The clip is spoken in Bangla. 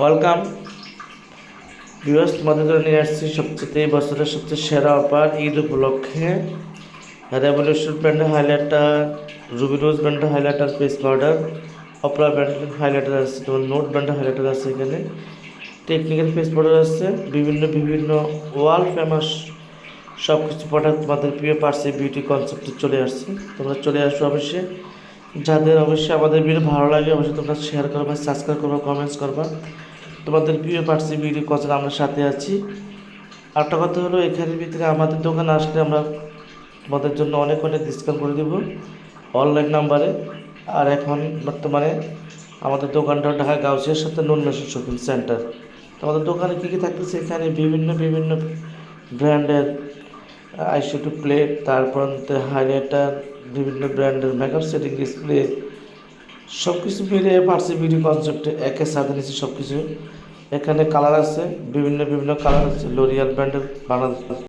ওয়েলকাম ভিউয়ার্স তোমাদের নিয়ে আসছি সবচেয়ে বছরের সবচেয়ে সেরা অফার ঈদ উপলক্ষে। রেভলিউশন ব্র্যান্ডের হাইলাইটার, রুবি রোজ ব্র্যান্ডের হাইলাইটার পেস পাউডার, অপরা ব্র্যান্ডের হাইলাইটার আছে, তোমার নোট ব্র্যান্ডের হাইলাইটার আছে এখানে। টেকনিক্যাল ফেস পাউডার আছে, বিভিন্ন বিভিন্ন ওয়ার্ল্ড ফেমাস সব কিছু প্রোডাক্ট তোমাদের প্রিয় পার্সি বিউটি কনসেপ্টে চলে আসছে। তোমরা চলে আসো অবশ্যই যাদের অবশ্যই আমাদের ভিডিও ভালো লাগে অবশ্যই তোমরা শেয়ার করবা সাবস্ক্রাইব করবা কমেন্টস করবা। তোমাদের প্রিয় পার্সি বিউটি কনসেপ্ট আমরা সাথে আছি। আরেকটা কথা হলো, এখানের ভিতরে আমাদের দোকানে আসলে আমরা তোমাদের জন্য অনেক অনেক ডিসকাউন্ট করে দেবো অনলাইন নাম্বারে আর এখন বর্তমানে আমাদের দোকানটা ঢাকা গাউসিয়ার সাথে নুন মেশিন শপিং সেন্টার। আমাদের দোকানে কী কী থাকতেছে? এখানে বিভিন্ন বিভিন্ন ব্র্যান্ডের আইশ্যাডো প্লেট, তারপর হাইলাইটার, বিভিন্ন ব্র্যান্ডের মেকআপ সেটিং ডিসপ্লে সব কিছু মিলিয়ে পার্সি বিউটি কনসেপ্টে একে সাথে নিচ্ছে সব কিছু এখানে কালার আছে, বিভিন্ন বিভিন্ন কালার আছে। লোরিয়াল ব্র্যান্ডের বাংলাদেশ